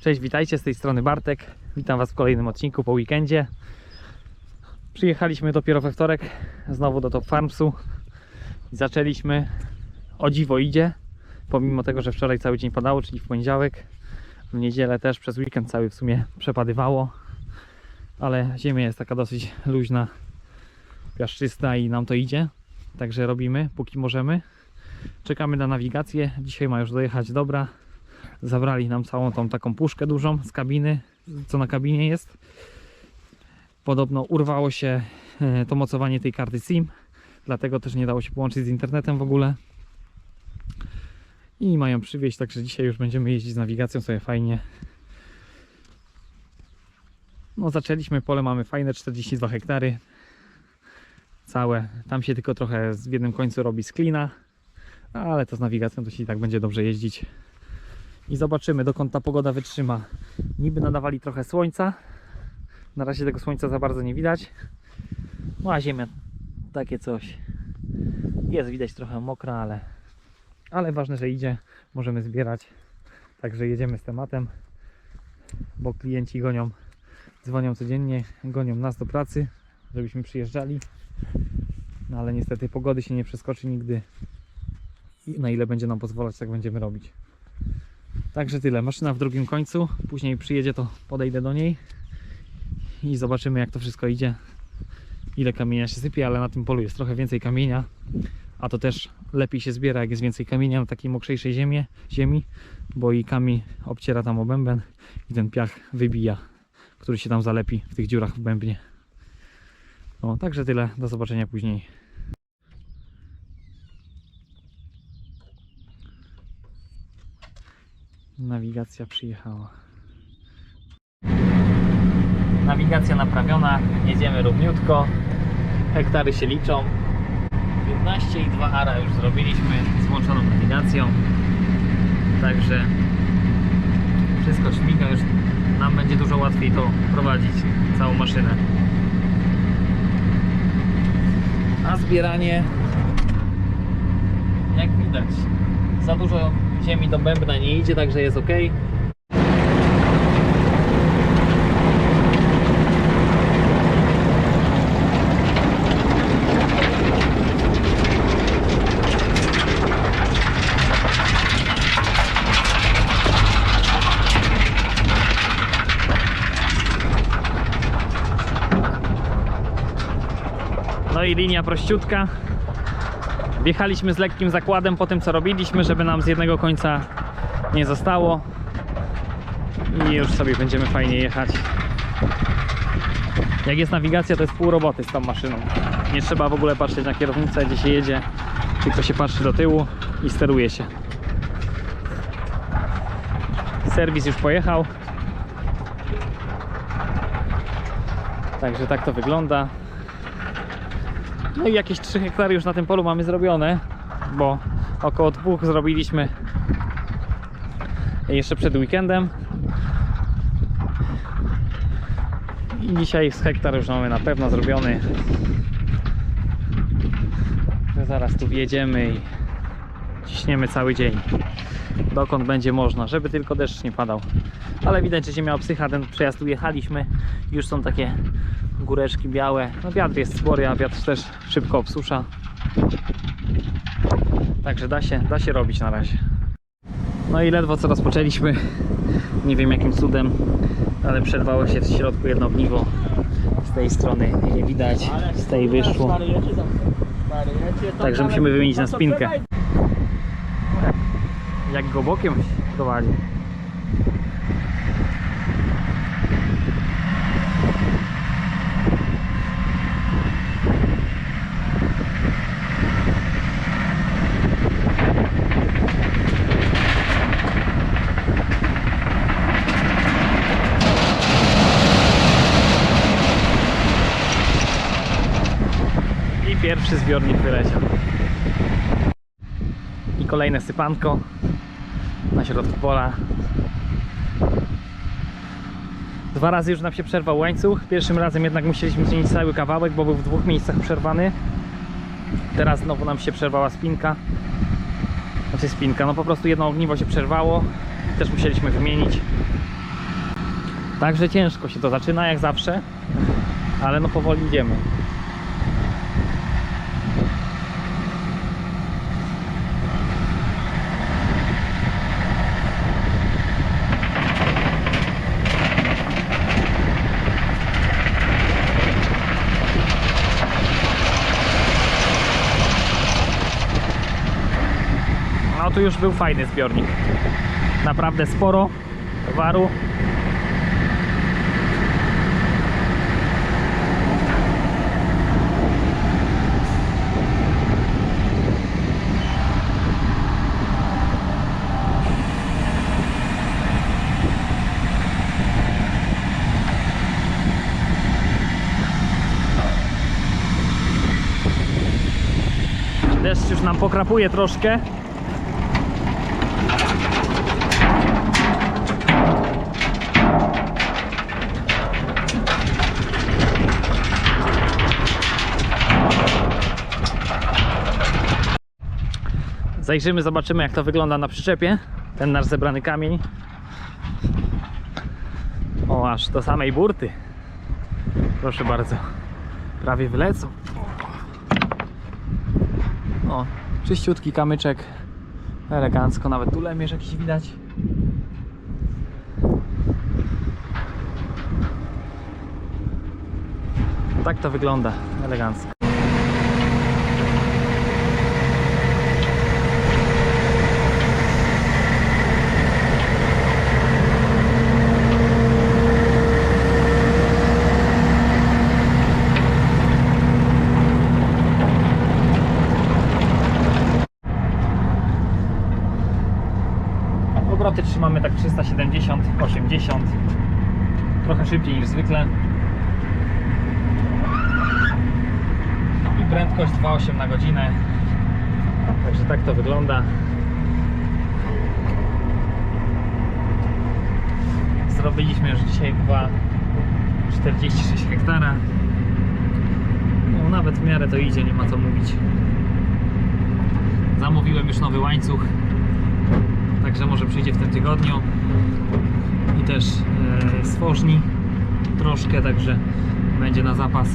Cześć, witajcie, z tej strony Bartek. Witam Was w kolejnym odcinku po weekendzie. Przyjechaliśmy dopiero we wtorek znowu do Top Farmsu zaczęliśmy. O dziwo idzie, pomimo tego, że wczoraj cały dzień padało, czyli w poniedziałek. W niedzielę też przez weekend cały w sumie przepadywało, ale ziemia jest taka dosyć luźna, piaszczysta i nam to idzie. Także robimy, póki możemy. Czekamy na nawigację. Dzisiaj ma już dojechać dobra. Zabrali nam całą tą taką puszkę dużą z kabiny, co na kabinie jest. Podobno urwało się e, to mocowanie tej karty SIM, dlatego też nie dało się połączyć z internetem w ogóle. I mają przywieźć, także dzisiaj już będziemy jeździć z nawigacją sobie fajnie. No zaczęliśmy, pole mamy fajne, 42 hektary. Całe. Tam się tylko trochę w jednym końcu robi sklina, ale to z nawigacją to się i tak będzie dobrze jeździć i zobaczymy dokąd ta pogoda wytrzyma. Niby nadawali trochę słońca. Na razie tego słońca za bardzo nie widać. No a ziemia takie coś. Jest widać trochę mokra, ale ale ważne, że idzie. Możemy zbierać. Także jedziemy z tematem. Bo klienci gonią, dzwonią codziennie, gonią nas do pracy, żebyśmy przyjeżdżali. No ale niestety pogody się nie przeskoczy nigdy. I na ile będzie nam pozwalać, tak będziemy robić. Także tyle. Maszyna w drugim końcu. Później przyjedzie, to podejdę do niej i zobaczymy, jak to wszystko idzie. Ile kamienia się sypie, ale na tym polu jest trochę więcej kamienia, a to też lepiej się zbiera, jak jest więcej kamienia na takiej mokrzejszej ziemi, ziemi bo i kamień obciera tam o bęben i ten piach wybija, który się tam zalepi w tych dziurach w bębnie. No, także tyle. Do zobaczenia później. Nawigacja przyjechała. Nawigacja naprawiona, jedziemy równiutko. Hektary się liczą. 15 i 2 ara już zrobiliśmy z włączoną nawigacją. Także wszystko śmiga, już nam będzie dużo łatwiej to prowadzić, całą maszynę. A zbieranie, jak widać, za dużo ziemi do bębna nie idzie, także jest ok. No i linia prościutka. Wjechaliśmy z lekkim zakładem po tym co robiliśmy, żeby nam z jednego końca nie zostało. I już sobie będziemy fajnie jechać. Jak jest nawigacja, to jest pół roboty z tą maszyną. Nie trzeba w ogóle patrzeć na kierownicę, gdzie się jedzie, tylko się patrzy do tyłu i steruje się. Serwis już pojechał. Także tak to wygląda. No i jakieś 3 hektary już na tym polu mamy zrobione, bo około dwóch zrobiliśmy jeszcze przed weekendem. I dzisiaj z hektar już mamy na pewno zrobiony. Zaraz tu wjedziemy i ciśniemy cały dzień. Dokąd będzie można, żeby tylko deszcz nie padał. Ale widać, że ziemia obsycha, ten przejazd tu jechaliśmy. Już są takie góreczki białe. No wiatr jest spory, a wiatr też szybko obsusza. Także da się, da się robić na razie. No i ledwo co rozpoczęliśmy. Nie wiem jakim cudem, ale przerwało się w środku jedno ogniwo. Z tej strony nie widać, z tej wyszło. Także musimy wymienić na spinkę. Jak go bokiem prowadzi. I pierwszy zbiornik wyleciał. I kolejne sypanko na środku pola. Dwa razy już nam się przerwał łańcuch. Pierwszym razem jednak musieliśmy zmienić cały kawałek, bo był w dwóch miejscach przerwany. Teraz znowu nam się przerwała spinka. Znaczy spinka, no po prostu jedno ogniwo się przerwało. Też musieliśmy wymienić. Także ciężko się to zaczyna jak zawsze, ale no powoli idziemy. No tu już był fajny zbiornik. Naprawdę sporo towaru. Deszcz już nam pokrapuje troszkę. Zajrzymy, zobaczymy jak to wygląda na przyczepie. Ten nasz zebrany kamień. O, aż do samej burty. Proszę bardzo. Prawie wylecą. O, czyściutki kamyczek. Elegancko, nawet tu lemierz jakiś widać. Tak to wygląda, elegancko. Trzymamy tak 370, 80. Trochę szybciej niż zwykle. I prędkość 2,8 na godzinę. Także tak to wygląda. Zrobiliśmy już dzisiaj chyba 46 hektara. No nawet w miarę to idzie, nie ma co mówić. Zamówiłem już nowy łańcuch. Także może przyjdzie w tym tygodniu. I też e, stworzni troszkę, także będzie na zapas.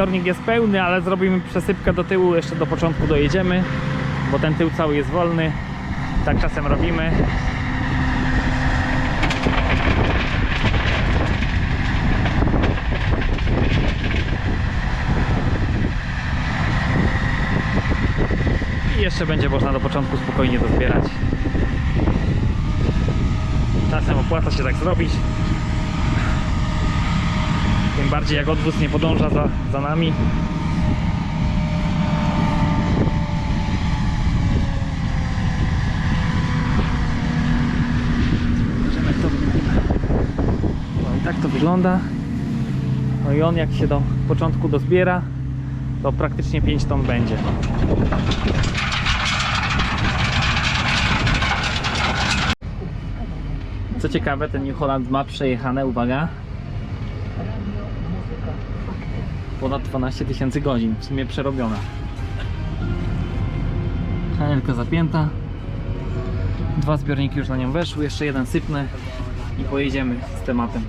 Zbiornik jest pełny, ale zrobimy przesypkę do tyłu, jeszcze do początku dojedziemy, bo ten tył cały jest wolny. Tak czasem robimy. I jeszcze będzie można do początku spokojnie dozbierać. Czasem opłaca się tak zrobić. Bardziej jak odwóz nie podąża za, za nami. Zobaczymy, jak to No i tak to wygląda. No i on jak się do początku dozbiera, to praktycznie 5 ton będzie. Co ciekawe, ten New Holland ma przejechane, uwaga, ponad 12 tysięcy godzin, w sumie przerobiona. Hanelka zapięta. Dwa zbiorniki już na nią weszły, jeszcze jeden sypnę i pojedziemy z tematem.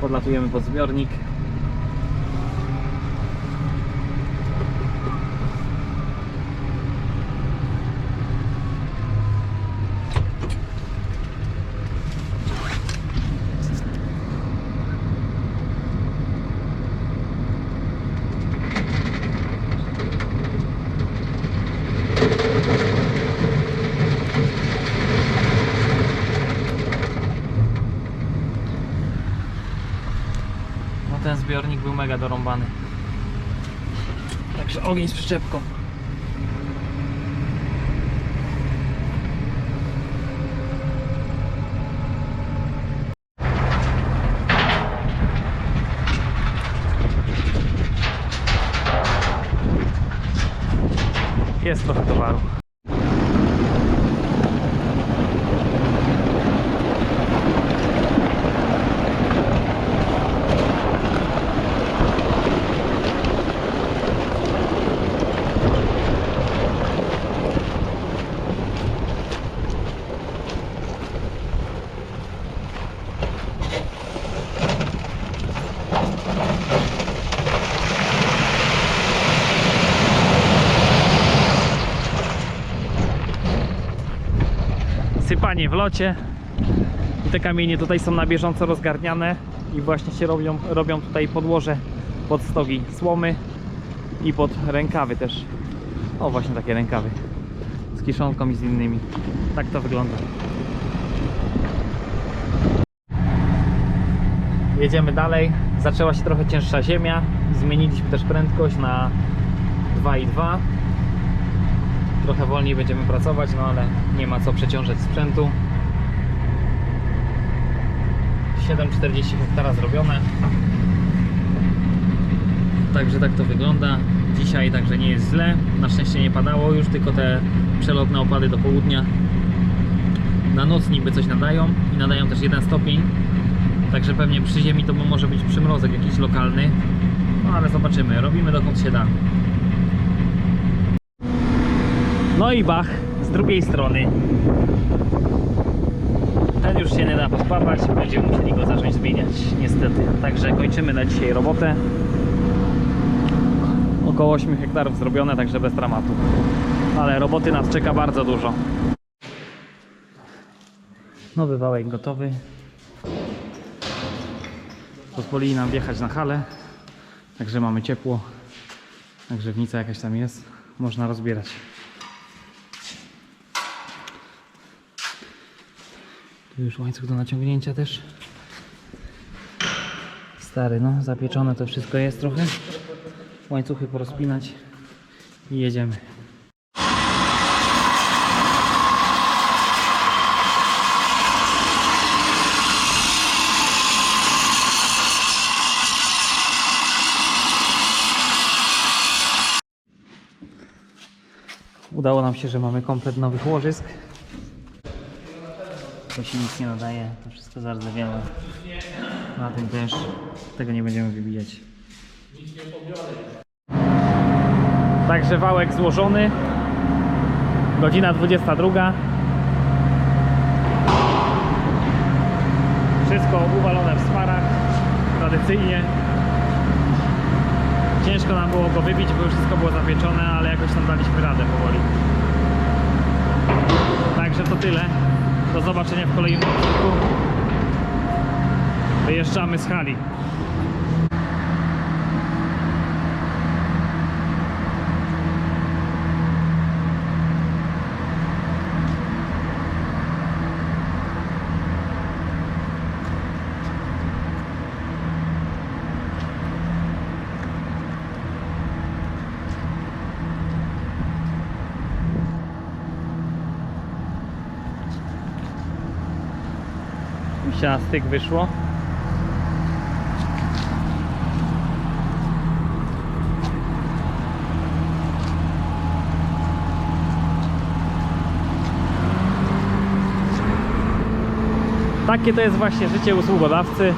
Podlatujemy pod zbiornik. No ten zbiornik był mega dorąbany. Także ogień z przyczepką. Jest trochę towaru. Sypanie w locie. I te kamienie tutaj są na bieżąco rozgarniane i właśnie się robią, robią tutaj podłoże pod stogi. Słomy i pod rękawy też. O właśnie takie rękawy. Z kiszonką i z innymi. Tak to wygląda. Jedziemy dalej. Zaczęła się trochę cięższa ziemia. Zmieniliśmy też prędkość na 2,2 trochę wolniej będziemy pracować, no ale nie ma co przeciążać sprzętu. 7,40 hektara zrobione. Także tak to wygląda. Dzisiaj także nie jest źle. Na szczęście nie padało już, tylko te przelotne opady do południa. Na noc niby coś nadają i nadają też jeden stopień. Także pewnie przy ziemi to może być przymrozek jakiś lokalny. No ale zobaczymy. Robimy dokąd się da. No i Bach z drugiej strony. Ten już się nie da pospawać, będziemy musieli go zacząć zmieniać, niestety. Także kończymy na dzisiaj robotę. Około 8 hektarów zrobione, także bez dramatu. Ale roboty nas czeka bardzo dużo. Nowy wałek gotowy. Pozwolili nam wjechać na halę, także mamy ciepło. Grzewnica jakaś tam jest, można rozbierać. Tu już łańcuch do naciągnięcia też. Stary, no, zapieczone to wszystko jest trochę. Łańcuchy porozpinać i jedziemy. Udało nam się, że mamy komplet nowych łożysk. To się nic nie nadaje, to wszystko zardzewiałe. Na tym też tego nie będziemy wybijać. Także wałek złożony. Godzina 22. Wszystko uwalone w sparach, tradycyjnie. Ciężko nam było go wybić, bo już wszystko było zapieczone, ale jakoś tam daliśmy radę powoli. Także to tyle. Do zobaczenia w kolejnym odcinku. Wyjeżdżamy z hali. Mi się na styk wyszło. Takie to jest właśnie życie usługodawcy.